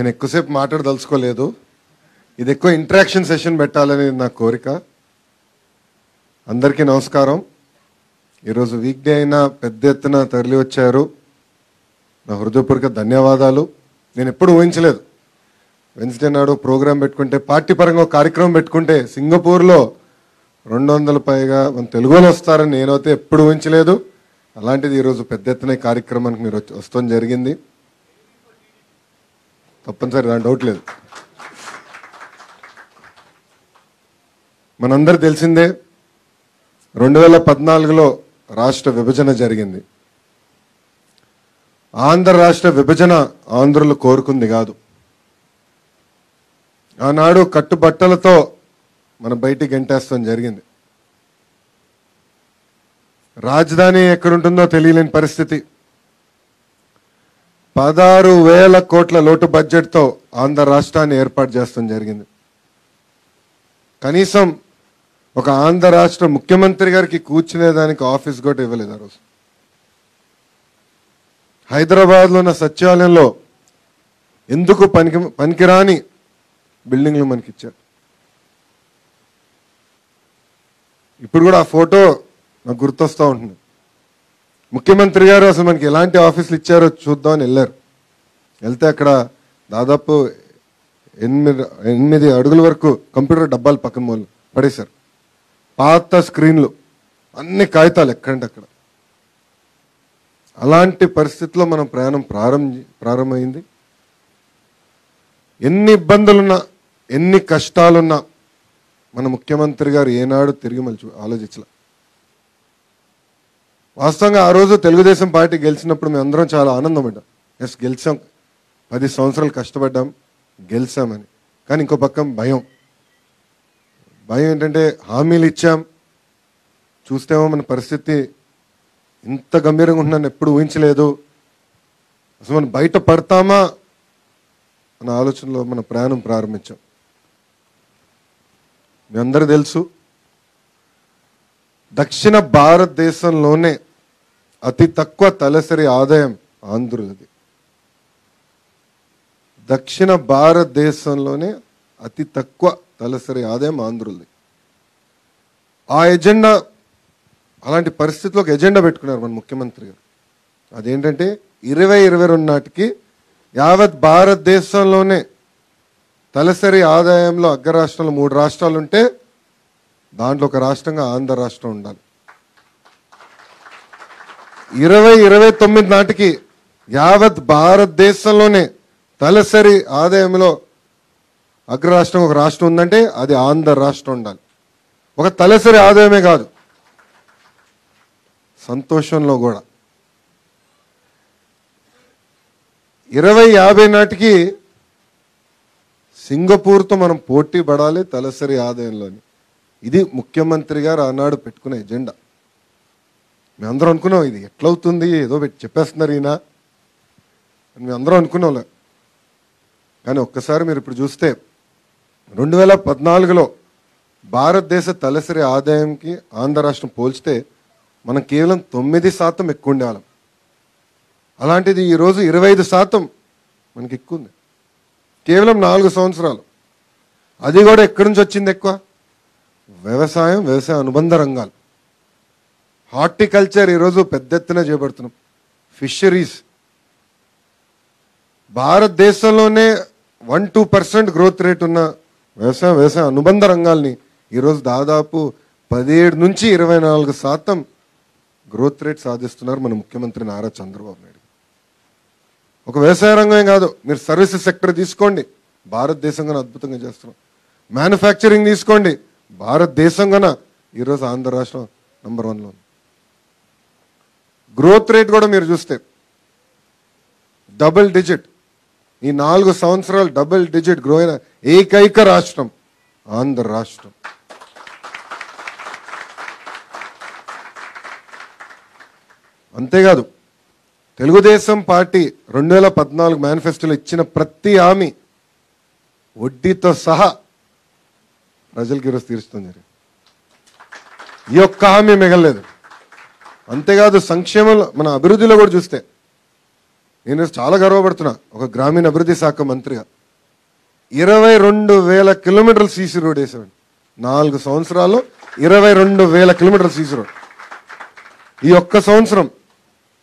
నేను ఎక్కువసేపు మాట్లాడదలుచుకోలేదు ఇది ఎక్కువ ఇంటరాక్షన్ సెషన్ పెట్టాలని నా కోరిక. అందరికీ నమస్కారం. ఈరోజు వీక్ డే అయినా పెద్ద ఎత్తున తరలి వచ్చారు. నా హృదయపూర్వక ధన్యవాదాలు. నేను ఎప్పుడు ఊహించలేదు. వెన్స్డే నాడు ప్రోగ్రాం పెట్టుకుంటే పార్టీ పరంగా ఒక కార్యక్రమం పెట్టుకుంటే సింగపూర్లో రెండు వందల పైగా మన తెలుగులో వస్తారని నేనైతే ఎప్పుడు ఊహించలేదు. అలాంటిది ఈరోజు పెద్ద ఎత్తున ఈ కార్యక్రమానికి మీరు వచ్చి- వస్తాం జరిగింది. తప్పనిసరి దాని డౌట్ లేదు. మనందరు తెలిసిందే రెండు వేల పద్నాలుగులో రాష్ట్ర విభజన జరిగింది. ఆంధ్ర రాష్ట్ర విభజన ఆంధ్రులు కోరుకుంది కాదు. ఆనాడు కట్టుబట్టలతో మన బయటికి గెంటేస్తాం జరిగింది. రాజధాని ఎక్కడుంటుందో తెలియలేని పరిస్థితి. పదహారు వేల కోట్ల లోటు బడ్జెట్తో ఆంధ్ర రాష్ట్రాన్ని ఏర్పాటు చేస్తాం జరిగింది. కనీసం ఒక ఆంధ్ర రాష్ట్ర ముఖ్యమంత్రి గారికి కూర్చునేదానికి ఆఫీస్ కూడా ఇవ్వలేదు ఆ రోజు. హైదరాబాద్లో ఉన్న సచివాలయంలో ఎందుకు పనికి పనికిరాని బిల్డింగ్లు మనకి ఇచ్చారు ఇప్పుడు కూడా ఆ ఫోటో నాకు గుర్తొస్తూ ఉంటుంది. ముఖ్యమంత్రి గారు అసలు మనకి ఎలాంటి ఆఫీసులు ఇచ్చారో చూద్దామని వెళ్ళారు. వెళ్తే అక్కడ దాదాపు ఎనిమిది ఎనిమిది అడుగుల వరకు కంప్యూటర్ డబ్బాలు పక్కన మూలు పడేశారు. పాత స్క్రీన్లు అన్ని కాగితాలు ఎక్కడంటే అక్కడ. అలాంటి పరిస్థితిలో మనం ప్రయాణం ప్రారంభ ప్రారంభమైంది. ఎన్ని ఇబ్బందులున్నా ఎన్ని కష్టాలున్నా మన ముఖ్యమంత్రి గారు ఏనాడు తిరిగి మళ్ళీ చూ- ఆలోచించలే. వాస్తవంగా ఆ రోజు తెలుగుదేశం పార్టీ గెలిచినప్పుడు మేము అందరం చాలా ఆనందం పడ్డాం ఎస్ గెలిచాం. పది సంవత్సరాలు కష్టపడ్డాం. గెలిచామని. కానీ ఇంకో పక్కన భయం. భయం ఏంటంటే హామీలు ఇచ్చాం. చూస్తేమో మన పరిస్థితి ఇంత గంభీరంగా ఉంటుందని ఎప్పుడు ఊహించలేదు. అసలు మనం బయట పడతామా అన్న ఆలోచనలో మన ప్రయాణం ప్రారంభించాం. మీ అందరూ తెలుసు దక్షిణ భారతదేశంలోనే అతి తక్కువ తలసరి ఆదాయం ఆంధ్రులది. దక్షిణ భారతదేశంలోనే అతి తక్కువ తలసరి ఆదాయం ఆంధ్రులది. ఆ ఎజెండా అలాంటి పరిస్థితిలో ఒక ఎజెండా పెట్టుకున్నారు మన ముఖ్యమంత్రి గారు. అదేంటంటే ఇరవై ఇరవై రెండు నాటికి యావత్ భారతదేశంలోనే తలసరి ఆదాయంలో అగ్ర రాష్ట్రంలో మూడు రాష్ట్రాలు ఉంటే దాంట్లో ఒక రాష్ట్రంగా ఆంధ్ర రాష్ట్రం ఉండాలి. ఇరవై ఇరవై తొమ్మిది నాటికి యావత్ భారతదేశంలోనే తలసరి ఆదాయంలో అగ్ర రాష్ట్రం ఒక రాష్ట్రం ఉందంటే అది ఆంధ్ర రాష్ట్రం ఉండాలి. ఒక తలసరి ఆదాయమే కాదు. సంతోషంలో కూడా. ఇరవై యాభై నాటికి సింగపూర్తో మనం పోటీ పడాలి తలసరి ఆదాయంలోని. ఇది ముఖ్యమంత్రి గారు ఆనాడు పెట్టుకున్న ఎజెండా. మేము అందరం అనుకున్నాం ఇది ఎట్లవుతుంది ఏదో పెట్టి చెప్పేస్తున్నారు ఈయన. అని అందరం అనుకున్నాంలే. కానీ ఒక్కసారి మీరు ఇప్పుడు చూస్తే రెండు వేల పద్నాలుగులో భారతదేశ తలసరి ఆదాయంకి ఆంధ్ర రాష్ట్రం పోల్చితే మనం కేవలం తొమ్మిది శాతం ఎక్కువ ఉండేవాళ్ళం అలాంటిది ఈరోజు ఇరవై ఐదు శాతం మనకి ఎక్కువ ఉంది కేవలం నాలుగు సంవత్సరాలు. అది కూడా ఎక్కడి నుంచి వచ్చింది ఎక్కువ? వ్యవసాయం వ్యవసాయ అనుబంధ రంగాలు. హార్టికల్చర్ ఈరోజు పెద్ద ఎత్తున చేపడుతున్నాం. ఫిషరీస్ భారతదేశంలోనే one two percent growth rate ఉన్న వ్యవసాయం వ్యవసాయ అనుబంధ రంగాల్ని ఈరోజు దాదాపు పదిహేడు నుంచి ఇరవై నాలుగు శాతం గ్రోత్ రేట్ సాధిస్తున్నారు మన ముఖ్యమంత్రి నారా చంద్రబాబు నాయుడు ఒక వ్యవసాయ రంగమే కాదు మీరు సర్వీసెస్ సెక్టర్ తీసుకోండి. భారతదేశంగా అద్భుతంగా చేస్తున్నాం. మ్యానుఫ్యాక్చరింగ్ తీసుకోండి. భారతదేశంగా ఈరోజు ఆంధ్ర రాష్ట్రం నంబర్ వన్లో ఉంది. గ్రోత్ రేట్ కూడా మీరు చూస్తే డబుల్ డిజిట్ ఈ నాలుగు సంవత్సరాలు డబుల్ డిజిట్ గ్రో అయిన ఏకైక రాష్ట్రం ఆంధ్ర రాష్ట్రం. అంతేకాదు తెలుగుదేశం పార్టీ రెండు వేల పద్నాలుగు మేనిఫెస్టోలో ఇచ్చిన ప్రతి హామీ వడ్డీతో సహా ప్రజలకి ఈరోజు తీరుస్తుంది జరిగింది. ఈ ఒక్క హామీ మిగలలేదు. అంతేకాదు సంక్షేమంలో మన అభివృద్ధిలో కూడా చూస్తే. నేను చాలా గర్వపడుతున్నా ఒక గ్రామీణ అభివృద్ధి శాఖ మంత్రిగా. ఇరవై రెండు వేల కిలోమీటర్లు సీసీ రోడ్ వేసామండి. నాలుగు సంవత్సరాల్లో ఇరవై రెండు వేల కిలోమీటర్ల సీసీ రోడ్. ఈ ఒక్క సంవత్సరం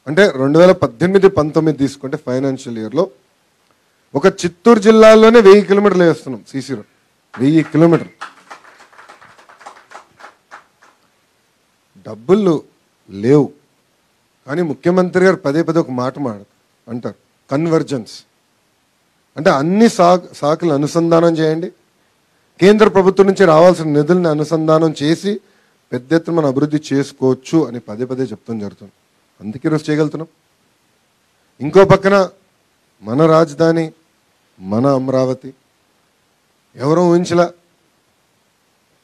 అంటే రెండు వేల పద్దెనిమిది పంతొమ్మిది తీసుకుంటే ఫైనాన్షియల్ ఇయర్లో ఒక చిత్తూరు జిల్లాలోనే వెయ్యి కిలోమీటర్లు వేస్తున్నాం సీసీ రోడ్. వెయ్యి కిలోమీటర్లు. డబ్బులు లేవు. కానీ ముఖ్యమంత్రి గారు పదే పదే ఒక మాట మాట అంటారు. కన్వర్జెన్స్ అంటే అన్ని శా శాఖలు అనుసంధానం చేయండి. కేంద్ర ప్రభుత్వం నుంచి రావాల్సిన నిధులను అనుసంధానం చేసి పెద్ద ఎత్తున మనం అభివృద్ధి చేసుకోవచ్చు అని పదే పదే చెప్తాం జరుగుతుంది. అందుకే ఈరోజు చేయగలుగుతున్నాం. ఇంకో పక్కన మన రాజధాని మన అమరావతి. ఎవరో ఊహించలా.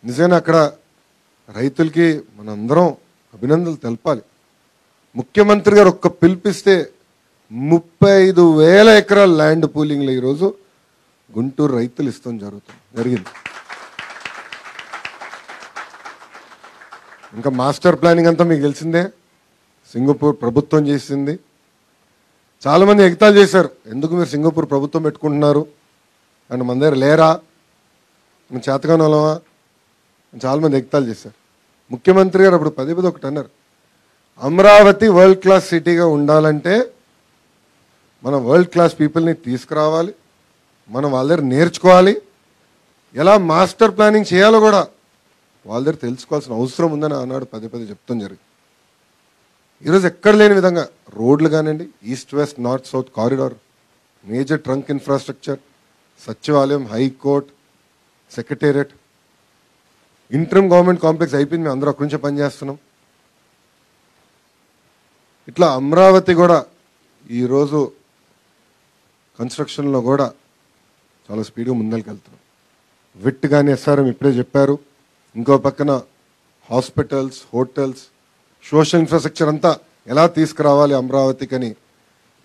నిజంగా అక్కడ రైతులకి మనందరం అభినందనలు తెలపాలి. ముఖ్యమంత్రి గారు ఒక్క పిలిపిస్తే ముప్పై ఐదు వేల ఎకరాల ల్యాండ్ పూలింగ్లో ఈరోజు గుంటూరు రైతులు ఇస్తాం జరుగుతుంది. జరిగింది. ఇంకా మాస్టర్ ప్లానింగ్ అంతా మీకు తెలిసిందే. సింగపూర్ ప్రభుత్వం చేసింది. చాలామంది ఎగతాలు చేశారు. ఎందుకు మీరు సింగపూర్ ప్రభుత్వం పెట్టుకుంటున్నారు? అండ్ మన దగ్గర లేరా? మన చాలామంది ఎగతాలు చేశారు. ముఖ్యమంత్రి గారు అప్పుడు పదే పది ఒకటి అన్నారు. అమరావతి వరల్డ్ క్లాస్ సిటీగా ఉండాలంటే మనం వరల్డ్ క్లాస్ పీపుల్ని తీసుకురావాలి మనం వాళ్ళ దగ్గర నేర్చుకోవాలి. ఎలా మాస్టర్ ప్లానింగ్ చేయాలో కూడా వాళ్ళ దగ్గర తెలుసుకోవాల్సిన అవసరం ఉందని ఆనాడు పదే పదే చెప్తాం జరిగింది. ఈరోజు ఎక్కడ లేని విధంగా రోడ్లు కానివ్వండి east west north south corridor major trunk infrastructure సచివాలయం high court secretariat interim government complex అయిపోయింది మేము అందరూ అక్కడి నుంచే పనిచేస్తున్నాం ఇట్లా అమరావతి కూడా ఈరోజు కన్స్ట్రక్షన్లో కూడా చాలా స్పీడ్గా ముందరికి వెళ్తున్నాం. విట్ కానీ ఎస్ఆర్ఎం ఇప్పుడే చెప్పారు. ఇంకో పక్కన హాస్పిటల్స్ హోటల్స్ సోషల్ ఇన్ఫ్రాస్ట్రక్చర్ అంతా ఎలా తీసుకురావాలి అమరావతికి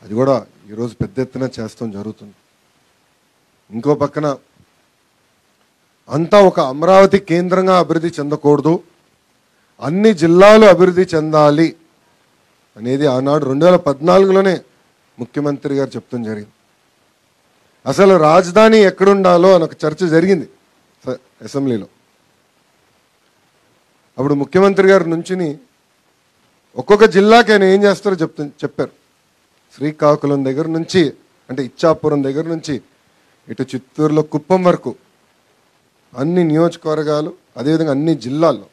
అది కూడా ఈరోజు పెద్ద ఎత్తున చేస్తాం జరుగుతుంది. ఇంకో పక్కన అంతా ఒక అమరావతి కేంద్రంగా అభివృద్ధి చెందకూడదు. అన్ని జిల్లాలు అభివృద్ధి చెందాలి అనేది ఆనాడు రెండు వేల పద్నాలుగులోనే ముఖ్యమంత్రి గారు చెప్తాం జరిగింది. అసలు రాజధాని ఎక్కడుండాలో అని ఒక చర్చ జరిగింది అసెంబ్లీలో. అప్పుడు ముఖ్యమంత్రి గారి నుంచి ఒక్కొక్క జిల్లాకి ఆయన ఏం చేస్తారో చెప్తు చెప్పారు. శ్రీకాకుళం దగ్గర నుంచి అంటే ఇచ్చాపురం దగ్గర నుంచి ఇటు చిత్తూరులో కుప్పం వరకు అన్ని నియోజకవర్గాలు అదేవిధంగా అన్ని జిల్లాల్లో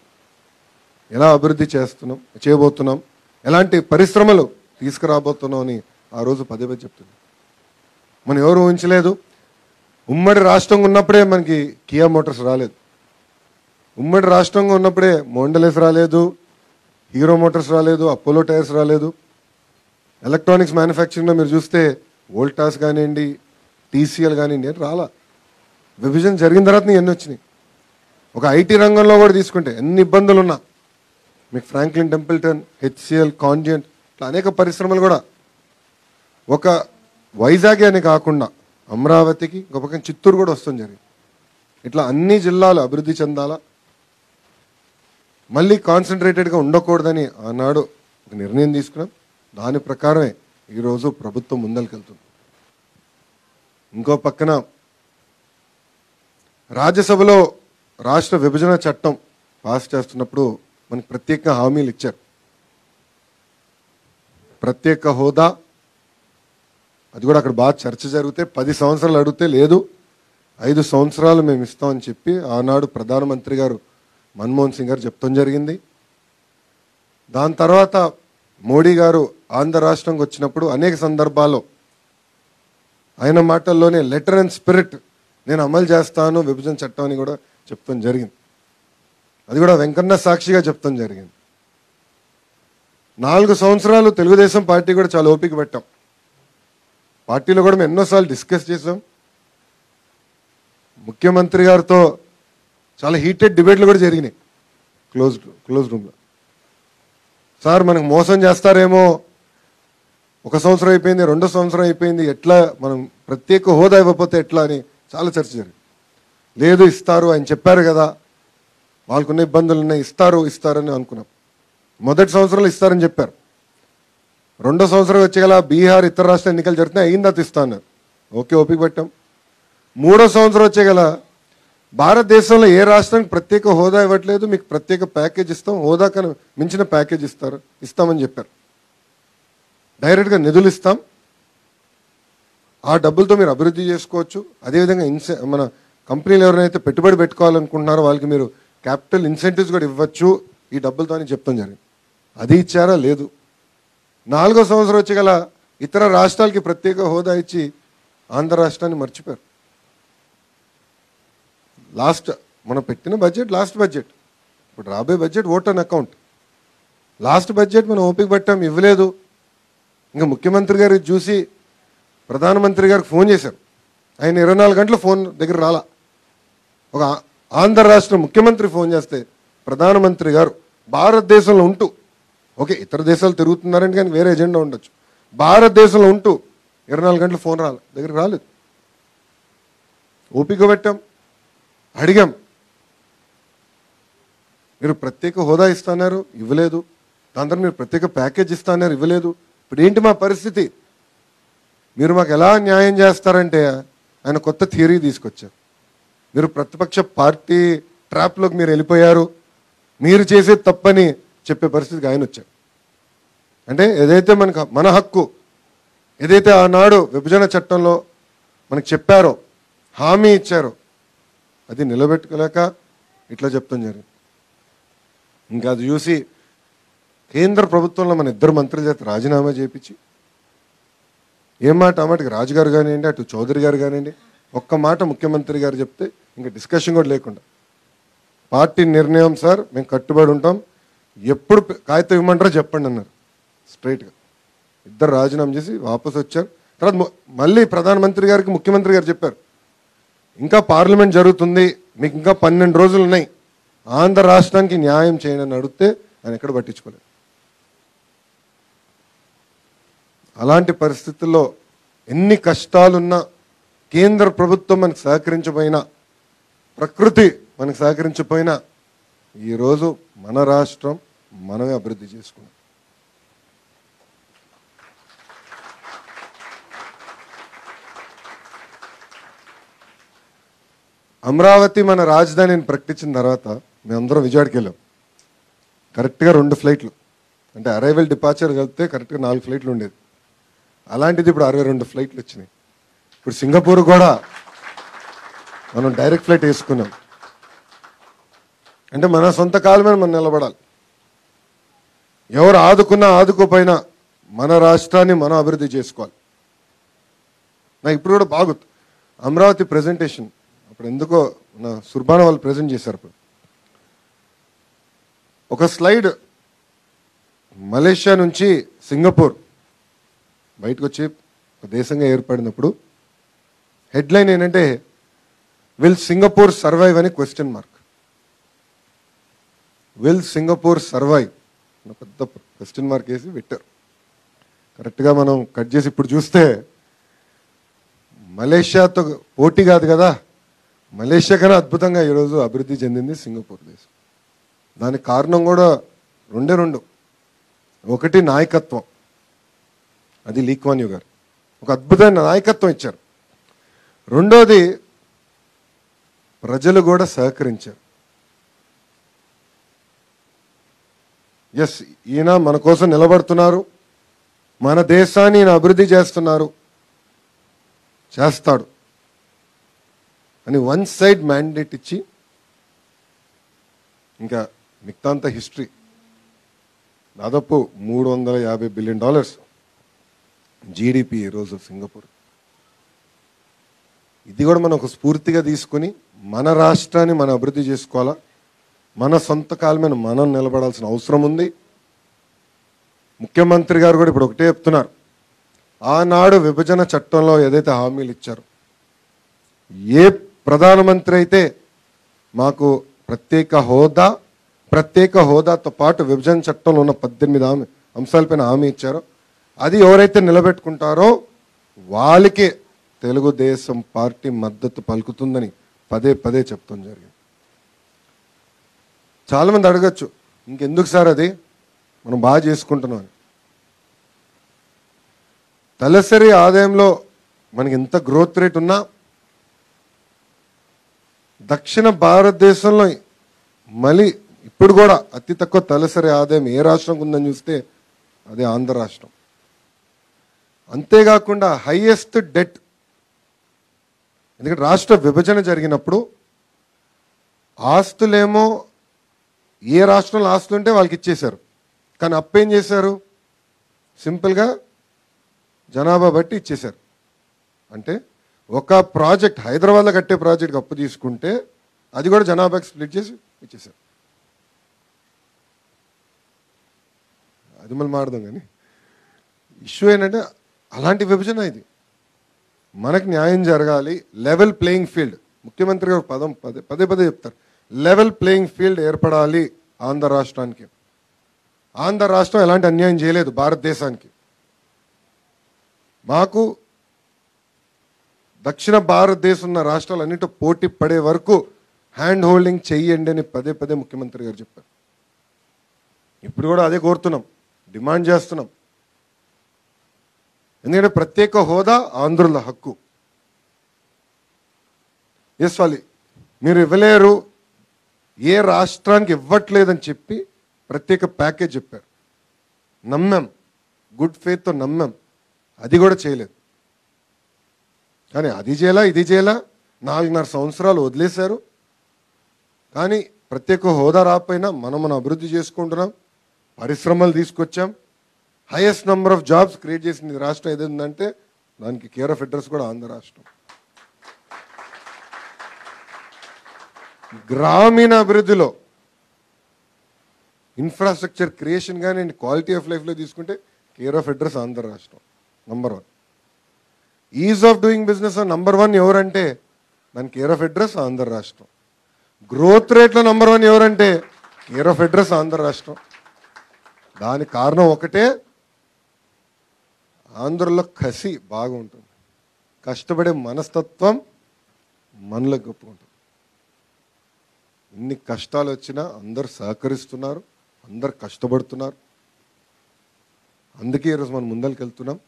ఎలా అభివృద్ధి చేస్తున్నాం చేయబోతున్నాం ఎలాంటి పరిశ్రమలు తీసుకురాబోతున్నాం అని ఆ రోజు పదే పదే చెప్తుంది. మనం ఎవరు ఊహించలేదు. ఉమ్మడి రాష్ట్రంగా ఉన్నప్పుడే మనకి కియా మోటార్స్ రాలేదు. ఉమ్మడి రాష్ట్రంగా ఉన్నప్పుడే మోండలేస్ రాలేదు హీరో మోటార్స్ రాలేదు అపోలో టైర్స్ రాలేదు. ఎలక్ట్రానిక్స్ మ్యానుఫ్యాక్చరింగ్లో మీరు చూస్తే వోల్టాస్ కానివ్వండి టీసీఎల్ కానివ్వండి అని రాలా. విభజన జరిగిన తర్వాత ఎన్ని వచ్చినాయి? ఒక ఐటీ రంగంలో కూడా తీసుకుంటే ఎన్ని ఇబ్బందులు ఉన్నా మీకు ఫ్రాంక్లిన్ టెంపుల్టన్ హెచ్సిఎల్ కాండియంట్ ఇట్లా అనేక పరిశ్రమలు కూడా. ఒక వైజాగ్ అని కాకుండా అమరావతికి ఒక పక్కన చిత్తూరు కూడా వస్తుంది జరిగింది. ఇట్లా అన్ని జిల్లాలు అభివృద్ధి చెందాలా? మళ్ళీ కాన్సన్ట్రేటెడ్గా ఉండకూడదని ఆనాడు ఒక నిర్ణయం తీసుకున్నాం. దాని ప్రకారమే ఈరోజు ప్రభుత్వం ముందరికెళ్తుంది ఇంకో పక్కన రాజ్యసభలో రాష్ట్ర విభజన చట్టం పాస్ చేస్తున్నప్పుడు మనకి ప్రత్యేక హామీలు ఇచ్చారు. ప్రత్యేక హోదా. అది కూడా అక్కడ బాగా చర్చ జరిగితే పది సంవత్సరాలు అడిగితే లేదు. ఐదు సంవత్సరాలు మేము ఇస్తామని చెప్పి ఆనాడు ప్రధానమంత్రి గారు మన్మోహన్ సింగ్ గారు చెప్తాం జరిగింది. దాని తర్వాత మోడీ గారు ఆంధ్ర రాష్ట్రంకి వచ్చినప్పుడు అనేక సందర్భాల్లో ఆయన మాటల్లోనే లెటర్ అండ్ స్పిరిట్ నేను అమలు చేస్తాను విభజన చట్టం అని కూడా చెప్తాం జరిగింది. అది కూడా వెంకన్న సాక్షిగా చెప్తాం జరిగింది. నాలుగు సంవత్సరాలు తెలుగుదేశం పార్టీ కూడా చాలా ఓపిక పెట్టాం. పార్టీలో కూడా మేము ఎన్నోసార్లు డిస్కస్ చేసాం ముఖ్యమంత్రి గారితో చాలా హీటెడ్ డిబేట్లు కూడా జరిగినాయి. క్లోజ్ క్లోజ్ రూమ్లో. సార్ మనకు మోసం చేస్తారేమో. ఒక సంవత్సరం అయిపోయింది రెండో సంవత్సరం అయిపోయింది ఎట్లా మనం ప్రత్యేక హోదా ఇవ్వకపోతే ఎట్లా అని చాలా చర్చ జరిగింది. లేదు ఇస్తారు ఆయన చెప్పారు కదా వాళ్ళకున్న ఇబ్బందులు ఉన్నాయి ఇస్తారు ఇస్తారని అనుకున్నాం. మొదటి సంవత్సరంలో ఇస్తారని చెప్పారు. రెండో సంవత్సరం వచ్చేగల బీహార్ ఇతర రాష్ట్ర ఎన్నికలు జరుగుతున్నాయి అయిందా ఇస్తాను ఓకే ఓపిక పెట్టాం. మూడో సంవత్సరం వచ్చేగల భారతదేశంలో ఏ రాష్ట్రానికి ప్రత్యేక హోదా ఇవ్వట్లేదు మీకు ప్రత్యేక ప్యాకేజ్ ఇస్తాం హోదా కన్నా మించిన ప్యాకేజ్ ఇస్తారు ఇస్తామని చెప్పారు. డైరెక్ట్గా నిధులు ఇస్తాం ఆ డబ్బులతో మీరు అభివృద్ధి చేసుకోవచ్చు. అదేవిధంగా ఇన్సె మన కంపెనీలు ఎవరైతే పెట్టుబడి పెట్టుకోవాలనుకుంటున్నారో వాళ్ళకి మీరు క్యాపిటల్ ఇన్సెంటివ్స్ కూడా ఇవ్వచ్చు. ఈ డబ్బులతో అని చెప్తాం జరిగింది. అది ఇచ్చారా? లేదు. నాలుగో సంవత్సరం వచ్చి గల ఇతర రాష్ట్రాలకి ప్రత్యేక హోదా ఇచ్చి ఆంధ్ర రాష్ట్రాన్ని మర్చిపోయారు. లాస్ట్ మనం పెట్టిన బడ్జెట్ లాస్ట్ బడ్జెట్. ఇప్పుడు రాబోయే budget vote on account. Last budget మనం ఓపిక పట్టాం ఇవ్వలేదు. ఇంకా ముఖ్యమంత్రి గారు చూసి ప్రధానమంత్రి గారికి ఫోన్ చేశారు. ఆయన ఇరవై నాలుగు గంటలు ఫోన్ దగ్గర రాలా. ఒక ఆంధ్ర రాష్ట్ర ముఖ్యమంత్రి ఫోన్ చేస్తే ప్రధానమంత్రి గారు భారతదేశంలో ఉంటూ ఓకే ఇతర దేశాలు తిరుగుతున్నారంటే కానీ వేరే ఎజెండా ఉండొచ్చు. భారతదేశంలో ఉంటూ ఇరవై నాలుగు గంటలు ఫోన్ రాలే దగ్గరికి రాలేదు. ఓపిక పెట్టాం. అడిగాం. మీరు ప్రత్యేక హోదా ఇస్తున్నారు ఇవ్వలేదు. దాని తర్వాత మీరు ప్రత్యేక ప్యాకేజ్ ఇస్తున్నారు ఇవ్వలేదు. ఇప్పుడు ఏంటి మా పరిస్థితి? మీరు మాకు ఎలా న్యాయం చేస్తారంటే ఆయన కొత్త థియరీ తీసుకొచ్చారు. మీరు ప్రతిపక్ష పార్టీ ట్రాప్లోకి మీరు వెళ్ళిపోయారు. మీరు చేసేది తప్పని చెప్పే పరిస్థితికి ఆయన వచ్చారు అంటే ఏదైతే మనకు మన హక్కు ఏదైతే ఆనాడు విభజన చట్టంలో మనకు చెప్పారో హామీ ఇచ్చారో అది నిలబెట్టుకోలేక ఇట్లా చెప్తాం జరిగింది. ఇంకా అది చూసి కేంద్ర ప్రభుత్వంలో మన ఇద్దరు మంత్రుల చేత రాజీనామా చేయించి ఏం మాట ఆ మాటకి రాజుగారు కానివ్వండి అటు చౌదరి గారు కానివ్వండి ఒక్క మాట ముఖ్యమంత్రి గారు చెప్తే ఇంకా డిస్కషన్ కూడా లేకుండా. పార్టీ నిర్ణయం సార్ మేము కట్టుబడి ఉంటాం. ఎప్పుడు కాగితం ఇవ్వమంటారో చెప్పండి అన్నారు. స్ట్రైట్గా ఇద్దరు రాజీనామా చేసి వాపసు వచ్చారు. తర్వాత మళ్ళీ ప్రధానమంత్రి గారికి ముఖ్యమంత్రి గారు చెప్పారు. ఇంకా పార్లమెంట్ జరుగుతుంది మీకు ఇంకా పన్నెండు రోజులు ఉన్నాయి. ఆంధ్ర రాష్ట్రానికి న్యాయం చేయండి అని అడిగితే ఆయన ఎక్కడ పట్టించుకోలేదు. అలాంటి పరిస్థితుల్లో ఎన్ని కష్టాలున్నా కేంద్ర ప్రభుత్వం మనకు సహకరించపోయినా ప్రకృతి మనకు సహకరించపోయినా ఈరోజు మన రాష్ట్రం మనమే అభివృద్ధి చేసుకున్నాం. అమరావతి మన రాజధానిని ప్రకటించిన తర్వాత మేమందరం విజయవాడకి వెళ్ళాం. కరెక్ట్గా రెండు ఫ్లైట్లు అంటే అరైవల్ డిపార్చర్ కలిపితే కరెక్ట్గా నాలుగు ఫ్లైట్లు ఉండేది. అలాంటిది ఇప్పుడు అరవై రెండు ఫ్లైట్లు వచ్చినాయి. ఇప్పుడు సింగపూర్ కూడా మనం డైరెక్ట్ ఫ్లైట్ వేసుకున్నాం. అంటే మన సొంత కాలు మీద మనం నిలబడాలి. ఎవరు ఆదుకున్నా ఆదుకోపోయినా మన రాష్ట్రాన్ని మనం అభివృద్ధి చేసుకోవాలి. నాకు ఇప్పుడు కూడా బాగుంది. అమరావతి ప్రెజెంటేషన్ అప్పుడు ఎందుకో నా సుర్బాన వాళ్ళు ప్రజెంట్ చేశారు అప్పుడు. ఒక స్లైడ్ మలేషియా నుంచి సింగపూర్. బయటకు వచ్చి ఒక దేశంగా ఏర్పడినప్పుడు హెడ్లైన్ ఏంటంటే విల్ సింగపూర్ సర్వైవ్ అని question mark will Singapore survive అన్న పెద్ద క్వశ్చన్ మార్క్ వేసి పెట్టారు. కరెక్ట్గా మనం కట్ చేసి ఇప్పుడు చూస్తే మలేషియాతో పోటీ కాదు కదా మలేషియా కన్నా అద్భుతంగా ఈరోజు అభివృద్ధి చెందింది సింగపూర్ దేశం. దానికి కారణం కూడా రెండే రెండు. ఒకటి నాయకత్వం. అది లీక్వాన్యూ గారు. ఒక అద్భుతమైన నాయకత్వం ఇచ్చారు. రెండోది ప్రజలు కూడా సహకరించారు. ఎస్ ఈయన మన కోసం నిలబడుతున్నారు. మన దేశాన్ని ఈయన అభివృద్ధి చేస్తున్నారు. చేస్తాడు. అని వన్ సైడ్ మ్యాండేట్ ఇచ్చి ఇంకా మిగతాంత హిస్టరీ దాదాపు మూడు వందల యాభై బిలియన్ డాలర్స్ జీడిపి ఈరోజు సింగపూర్. ఇది కూడా మనం ఒక స్ఫూర్తిగా తీసుకొని మన రాష్ట్రాన్ని మనం అభివృద్ధి చేసుకోవాలా? మన సొంత కాలమైన మనం నిలబడాల్సిన అవసరం ఉంది. ముఖ్యమంత్రి గారు కూడా ఇప్పుడు ఒకటే చెప్తున్నారు. ఆనాడు విభజన చట్టంలో ఏదైతే హామీలు ఇచ్చారో ఏ ప్రధానమంత్రి అయితే మాకు ప్రత్యేక హోదా ప్రత్యేక హోదాతో పాటు విభజన చట్టంలో ఉన్న పద్దెనిమిది హామీ అంశాలపైన హామీ ఇచ్చారో అది ఎవరైతే నిలబెట్టుకుంటారో వాళ్ళకే తెలుగుదేశం పార్టీ మద్దతు పలుకుతుందని పదే పదే చెప్తాం జరిగింది. చాలామంది అడగచ్చు ఇంకెందుకు సార్ అది? మనం బాగా చేసుకుంటున్నాం అని. తలసరి ఆదాయంలో మనకి ఎంత గ్రోత్ రేట్ ఉన్నా దక్షిణ భారతదేశంలో మళ్ళీ ఇప్పుడు కూడా అతి తక్కువ తలసరి ఆదాయం ఏ రాష్ట్రంకి ఉందని చూస్తే అదే ఆంధ్ర రాష్ట్రం. అంతేకాకుండా హైయెస్ట్ డెట్. ఎందుకంటే రాష్ట్ర విభజన జరిగినప్పుడు ఆస్తులేమో ఏ రాష్ట్రంలో ఆస్తులు ఉంటే వాళ్ళకి ఇచ్చేశారు. కానీ అప్పేం చేశారు? సింపుల్గా జనాభా బట్టి ఇచ్చేశారు. అంటే ఒక ప్రాజెక్ట్ హైదరాబాద్లో కట్టే ప్రాజెక్ట్కి అప్పు తీసుకుంటే అది కూడా జనాభాకి స్ప్లిట్ చేసి ఇచ్చేశారు. అది మళ్ళీ మాడదాం కానీ ఇష్యూ ఏంటంటే అలాంటి విభజన ఇది. మనకు న్యాయం జరగాలి. లెవెల్ ప్లేయింగ్ ఫీల్డ్ ముఖ్యమంత్రి గారు పదం పదే పదే పదే చెప్తారు. లెవెల్ ప్లేయింగ్ ఫీల్డ్ ఏర్పడాలి ఆంధ్ర రాష్ట్రానికి. ఆంధ్ర రాష్ట్రం ఎలాంటి అన్యాయం చేయలేదు భారతదేశానికి. మాకు దక్షిణ భారతదేశం ఉన్న రాష్ట్రాలన్నిటి పోటీ పడే వరకు హ్యాండ్ హోల్డింగ్ చెయ్యండి అని పదే పదే ముఖ్యమంత్రి గారు చెప్పారు. ఇప్పుడు కూడా అదే కోరుతున్నాం. డిమాండ్ చేస్తున్నాం. ఎందుకంటే ప్రత్యేక హోదా ఆంధ్రుల హక్కు. ఎస్ వాలి మీరు ఇవ్వలేరు ఏ రాష్ట్రానికి ఇవ్వట్లేదని చెప్పి ప్రత్యేక ప్యాకేజ్ చెప్పారు. నమ్మాం గుడ్ ఫేత్తో నమ్మాం. అది కూడా చేయలేదు. కానీ అది చేయాలా ఇది చేయాలా నాలుగున్నర సంవత్సరాలు వదిలేశారు. కానీ ప్రత్యేక హోదా రాకపోయినా మనం మనం అభివృద్ధి చేసుకుంటున్నాం పరిశ్రమలు తీసుకొచ్చాం highest number of jobs create చేసింది రాష్ట్రం ఏదైందంటే దానికి కేర్ ఆఫ్ అడ్రస్ కూడా ఆంధ్ర రాష్ట్రం. గ్రామీణ అభివృద్ధిలో ఇన్ఫ్రాస్ట్రక్చర్ క్రియేషన్ కానీ క్వాలిటీ ఆఫ్ లైఫ్లో తీసుకుంటే కేర్ ఆఫ్ అడ్రస్ ఆంధ్ర రాష్ట్రం number one ease of doing business number one ఎవరంటే దాని కేర్ ఆఫ్ అడ్రస్ ఆంధ్ర రాష్ట్రం. గ్రోత్ రేట్లో నంబర్ వన్ ఎవరంటే కేర్ ఆఫ్ అడ్రస్ ఆంధ్ర రాష్ట్రం. దానికి కారణం ఒకటే ఆంధ్రలో కసి బాగుంటుంది. కష్టపడే మనస్తత్వం మనలో గొప్ప ఉంటుంది. ఎన్ని కష్టాలు వచ్చినా అందరు సహకరిస్తున్నారు అందరు కష్టపడుతున్నారు. అందుకే ఈరోజు మనం ముందరికి వెళ్తున్నాం.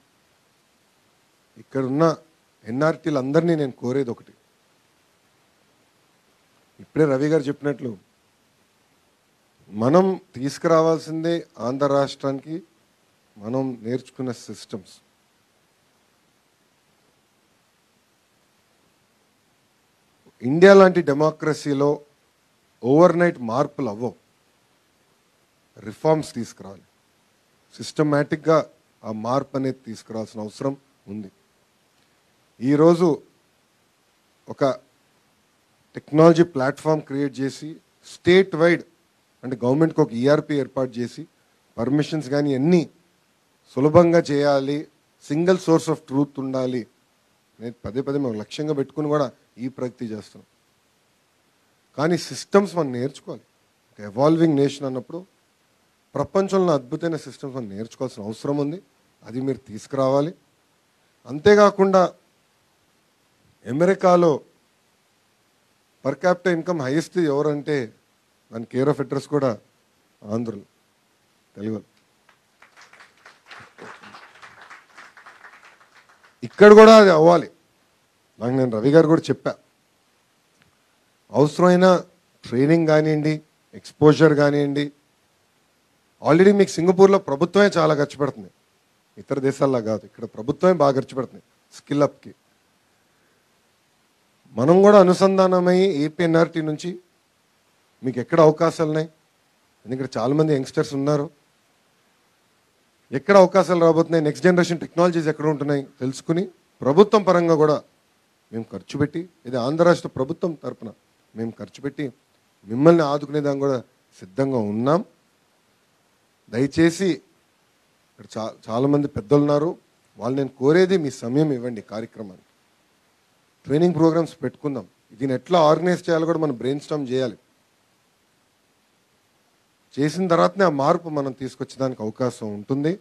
ఇక్కడ ఉన్న ఎన్ఆర్టీలు అందరినీ నేను కోరేది ఒకటి. ఇప్పుడే రవి గారు చెప్పినట్లు మనం తీసుకురావాల్సిందే ఆంధ్ర రాష్ట్రానికి మనం నేర్చుకున్న సిస్టమ్స్. ఇండియా లాంటి డెమోక్రసీలో ఓవర్ నైట్ మార్పులు అవ్వవు. రిఫార్మ్స్ తీసుకురావాలి. సిస్టమేటిక్గా ఆ మార్పు అనేది తీసుకురావాల్సిన అవసరం ఉంది. ఈరోజు ఒక టెక్నాలజీ ప్లాట్ఫామ్ క్రియేట్ చేసి స్టేట్ వైడ్ అంటే గవర్నమెంట్కి ఒక ఈఆర్పి ఏర్పాటు చేసి పర్మిషన్స్ కానీ అన్నీ సులభంగా చేయాలి. సింగిల్ సోర్స్ ఆఫ్ ట్రూత్ ఉండాలి. నేను పదే పదే మేము లక్ష్యంగా పెట్టుకుని కూడా ఈ ప్రగతి చేస్తున్నాం. కానీ సిస్టమ్స్ మనం నేర్చుకోవాలి. ఎవాల్వింగ్ నేషన్ అన్నప్పుడు ప్రపంచంలో అద్భుతమైన సిస్టమ్స్ మనం నేర్చుకోవాల్సిన అవసరం ఉంది. అది మీరు తీసుకురావాలి. అంతేకాకుండా అమెరికాలో పర్ క్యాపిటల్ ఇన్కమ్ హైయెస్ట్ ఎవరంటే దాని కేర్ ఆఫ్ అడ్రస్ కూడా ఆంధ్రులు తెలుగు ఇక్కడ కూడా అది అవ్వాలి. నాకు నేను రవి గారు కూడా చెప్పా. అవసరమైన ట్రైనింగ్ కానివ్వండి ఎక్స్పోజర్ కానివ్వండి ఆల్రెడీ మీకు సింగపూర్లో ప్రభుత్వమే చాలా ఖర్చు పెడుతుంది. ఇతర దేశాల్లో కాదు ఇక్కడ ప్రభుత్వమే బాగా ఖర్చు పెడుతుంది స్కిల్ అప్కి. మనం కూడా అనుసంధానమై ఏపీఎన్ఆర్టీ నుంచి మీకు ఎక్కడ అవకాశాలు ఉన్నాయి ఎందుకంటే చాలామంది యంగ్స్టర్స్ ఉన్నారు. ఎక్కడ అవకాశాలు రాబోతున్నాయి నెక్స్ట్ జనరేషన్ టెక్నాలజీస్ ఎక్కడ ఉంటున్నాయి తెలుసుకుని ప్రభుత్వం పరంగా కూడా మేము ఖర్చు పెట్టి ఇది ఆంధ్ర రాష్ట్ర ప్రభుత్వం తరఫున మేము ఖర్చు పెట్టి మిమ్మల్ని ఆదుకునేదాన్ని కూడా సిద్ధంగా ఉన్నాం. దయచేసి ఇక్కడ చా చాలామంది పెద్దలు ఉన్నారు. వాళ్ళు నేను కోరేది మీ సమయం ఇవ్వండి కార్యక్రమానికి. ట్రైనింగ్ ప్రోగ్రామ్స్ పెట్టుకుందాం. దీన్ని ఎట్లా ఆర్గనైజ్ చేయాలో కూడా మనం బ్రెయిన్ స్టామ్ చేయాలి. చేసిన తర్వాతనే ఆ మార్పు మనం తీసుకొచ్చేదానికి అవకాశం ఉంటుంది.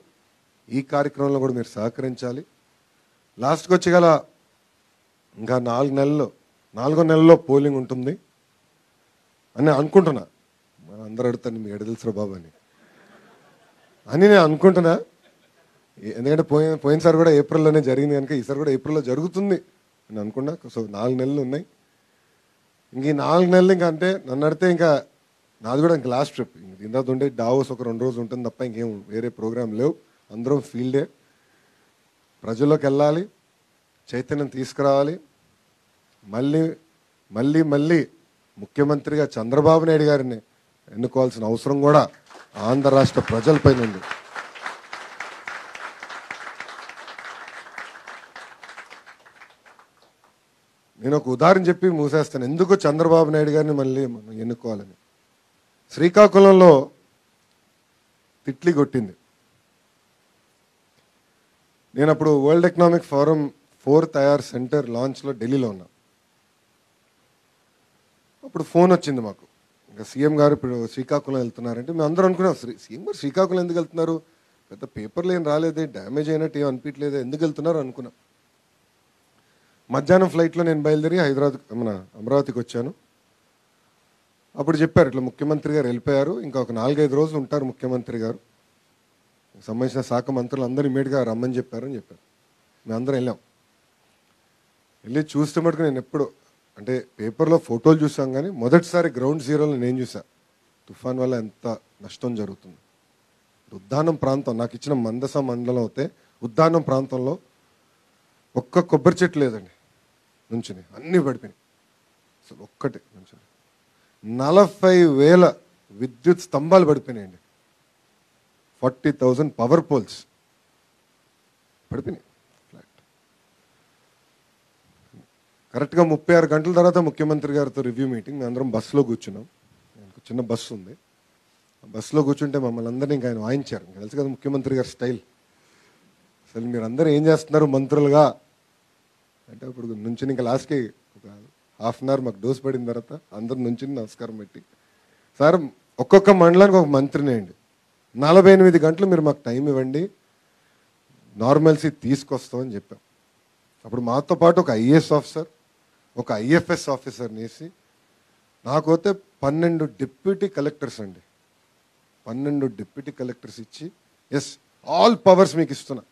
ఈ కార్యక్రమంలో కూడా మీరు సహకరించాలి. లాస్ట్కి వచ్చి గల ఇంకా నాలుగు నెలల్లో నాలుగో నెలలో పోలింగ్ ఉంటుంది. అని అనుకుంటున్నా. మన అందరూ అడుగుతాను మీకు ఎడ బాబు అని. అని నేను అనుకుంటున్నా. ఏ- ఎందుకంటే పోయిన పోయినసారి కూడా ఏప్రిల్లోనే జరిగింది కనుక ఈసారి కూడా ఏప్రిల్లో జరుగుతుంది నేను అనుకున్నా. సో నాలుగు నెలలు ఉన్నాయి. ఇంక ఈ నాలుగు నెలలు ఇంకా అంటే నన్ను అడితే ఇంకా నాది కూడా ఇంకా లాస్ట్ ట్రిప్. ఇందాక ఉండే డావోస్ ఒక రెండు రోజులు ఉంటుంది తప్ప ఇంకేం వేరే ప్రోగ్రామ్ లేవు. అందరం ఫీల్డే ప్రజల్లోకి వెళ్ళాలి. చైతన్యం తీసుకురావాలి. మళ్ళీ మళ్ళీ మళ్ళీ ముఖ్యమంత్రిగా చంద్రబాబు నాయుడు గారిని ఎన్నుకోవాల్సిన అవసరం కూడా ఆంధ్ర రాష్ట్ర ప్రజలపైన ఉంది. నేను ఒక ఉదాహరణ చెప్పి మూసేస్తాను. ఎందుకు చంద్రబాబు నాయుడు గారిని మళ్ళీ మనం ఎన్నుకోవాలని? శ్రీకాకుళంలో తిట్లి కొట్టింది. నేను అప్పుడు World Economic Forum fourth IR centre లాంచ్లో ఢిల్లీలో ఉన్నా. అప్పుడు ఫోన్ వచ్చింది మాకు. ఇంకా సీఎం గారు ఇప్పుడు శ్రీకాకుళం వెళ్తున్నారంటే మేము అందరం అనుకున్నాం శ్రీ సీఎం గారు శ్రీకాకుళం ఎందుకు వెళ్తున్నారు? పెద్ద పేపర్లు ఏం రాలేదే డ్యామేజ్ అయినట్టు ఏం అనిపించలేదే ఎందుకు వెళ్తున్నారు? అనుకున్నాం. మధ్యాహ్నం ఫ్లైట్లో నేను బయలుదేరి హైదరాబాద్ మన అమరావతికి వచ్చాను. అప్పుడు చెప్పారు ఇట్లా ముఖ్యమంత్రి గారు వెళ్ళిపోయారు ఇంకా ఒక నాలుగైదు రోజులు ఉంటారు ముఖ్యమంత్రి గారు. సంబంధించిన శాఖ మంత్రులు అందరూ ఇమీడియట్గా రమ్మని చెప్పారని చెప్పారు. మేము అందరం వెళ్ళాం. వెళ్ళి చూస్తే మటుకు నేను ఎప్పుడు అంటే పేపర్లో ఫోటోలు చూసాం కానీ మొదటిసారి గ్రౌండ్ జీరోలో నేను చూసా. తుఫాన్ వల్ల ఎంత నష్టం జరుగుతుంది. ఉద్దానం ప్రాంతం నాకు ఇచ్చిన మందస మండలం అయితే ఉద్దానం ప్రాంతంలో ఒక్క కొబ్బరి చెట్టు లేదండి. నుంచుని అన్నీ పడిపోయినాయి. అసలు ఒక్కటి నుంచుని. నలభై వేల విద్యుత్ స్తంభాలు పడిపోయినాయండి. ఫార్టీ థౌజండ్ పవర్ పోల్స్ పడిపోయినాయి ఫ్లాట్. కరెక్ట్గా ముప్పై ఆరు గంటల తర్వాత ముఖ్యమంత్రి గారితో రివ్యూ మీటింగ్. మేము అందరం బస్సులో కూర్చున్నాం. చిన్న బస్సు ఉంది. ఆ బస్సులో కూర్చుంటే మమ్మల్ని అందరినీ ఇంకా ఆయన వాయించారు. తెలుసు కదా ముఖ్యమంత్రి గారి స్టైల్. అసలు మీరు అందరూ ఏం చేస్తున్నారు మంత్రులుగా? అంటే ఇప్పుడు నుంచి ఇంకా లాస్ట్కి హాఫ్ అన్ అవర్ మాకు డోస్ పడిన తర్వాత అందరు నుంచి నమస్కారం పెట్టి సార్ ఒక్కొక్క మండలానికి ఒక మంత్రిని అండి నలభై ఎనిమిది గంటలు మీరు మాకు టైం ఇవ్వండి. నార్మల్సీ తీసుకొస్తామని చెప్పాం. అప్పుడు మాతో పాటు ఒక ఐఏఎస్ ఆఫీసర్ ఒక ఐఎఫ్ఎస్ ఆఫీసర్ని వేసి నాకైతే పన్నెండు డిప్యూటీ కలెక్టర్స్ అండి. పన్నెండు డిప్యూటీ కలెక్టర్స్ ఇచ్చి ఎస్ ఆల్ పవర్స్ మీకు ఇస్తున్నా.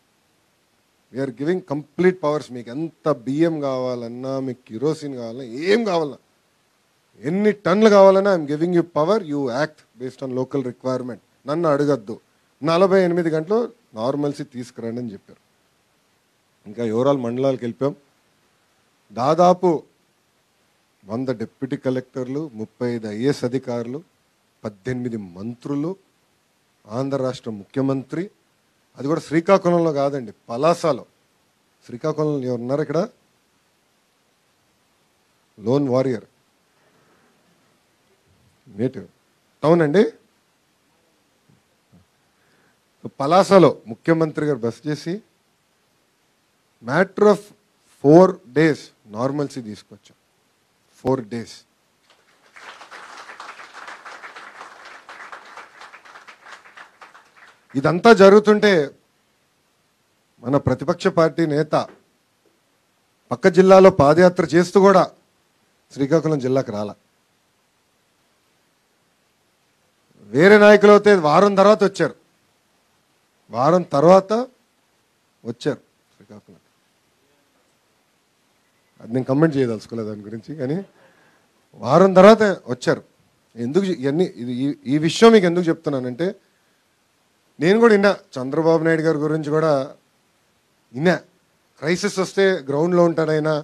వీఆర్ గివింగ్ కంప్లీట్ పవర్స్ మీకు ఎంత బియ్యం కావాలన్నా మీకు కిరోసిన్ కావాలన్నా ఏం కావాలన్నా ఎన్ని టన్నులు కావాలన్నా I'm giving you power you act based on local requirement నన్ను అడగద్దు. నలభై ఎనిమిది గంటలు నార్మల్సీ తీసుకురండి అని చెప్పారు. ఇంకా ఓవరాల్ మండలాలకు వెళ్ళిపోయాం. దాదాపు వంద డిప్యూటీ కలెక్టర్లు ముప్పై ఐదు ఐఏఎస్ అధికారులు పద్దెనిమిది మంత్రులు ఆంధ్ర రాష్ట్ర ముఖ్యమంత్రి అది కూడా శ్రీకాకుళంలో కాదండి పలాసలో. శ్రీకాకుళంలో ఎవరు ఉన్నారు ఇక్కడ? లోన్ వారియర్ నేటివ్ టౌన్ అండి? పలాసలో ముఖ్యమంత్రి గారు బస్ చేసి matter of four days normalcy తీసుకొచ్చాం. ఫోర్ డేస్ ఇదంతా జరుగుతుంటే మన ప్రతిపక్ష పార్టీ నేత పక్క జిల్లాలో పాదయాత్ర చేస్తూ కూడా శ్రీకాకుళం జిల్లాకు రాల. వేరే నాయకులు అయితే వారం తర్వాత వచ్చారు. వారం తర్వాత వచ్చారు శ్రీకాకుళం. అది నేను కమెంట్ చేయదలుచుకోలేదు దాని గురించి కానీ వారం తర్వాత వచ్చారు. ఎందుకు ఇవన్నీ ఇది ఈ- విషయం మీకు ఎందుకు చెప్తున్నానంటే నేను కూడా విన్నా. చంద్రబాబు నాయుడు గారి గురించి కూడా విన్నా. క్రైసిస్ వస్తే గ్రౌండ్లో ఉంటాడైనా ఆయన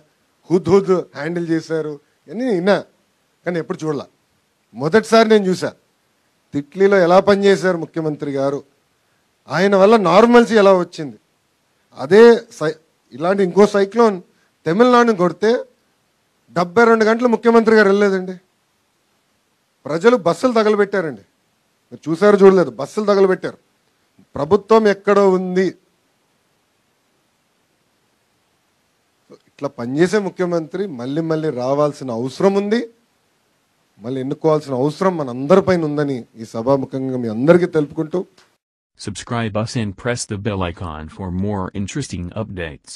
హుద్ హుద్ హ్యాండిల్ చేశారు అని విన్నా. కానీ ఎప్పుడు చూడలా. మొదటిసారి నేను చూసా తిట్లీలో ఎలా పనిచేశారు ముఖ్యమంత్రి గారు? ఆయన వల్ల నార్మల్సీ ఎలా వచ్చింది? అదే సై ఇలాంటి ఇంకో సైక్లోన్ తమిళనాడుని కొడితే డెబ్బై రెండు గంటలు ముఖ్యమంత్రి గారు వెళ్ళలేదండి. ప్రజలు బస్సులు తగలబెట్టారండి. మీరు చూసారు చూడలేదు. బస్సులు తగలబెట్టారు. ప్రభుత్వం ఎక్కడో ఉంది ఇట్లా పనిచేసే ముఖ్యమంత్రి మళ్ళీ మళ్ళీ రావాల్సిన అవసరం ఉంది మళ్ళీ ఎన్నుకోవాల్సిన అవసరం మనందరిపైన ఉందని ఈ సభాముఖంగా మీ అందరికీ తెలుపుకుంటూ Subscribe us and press the bell icon for more interesting updates.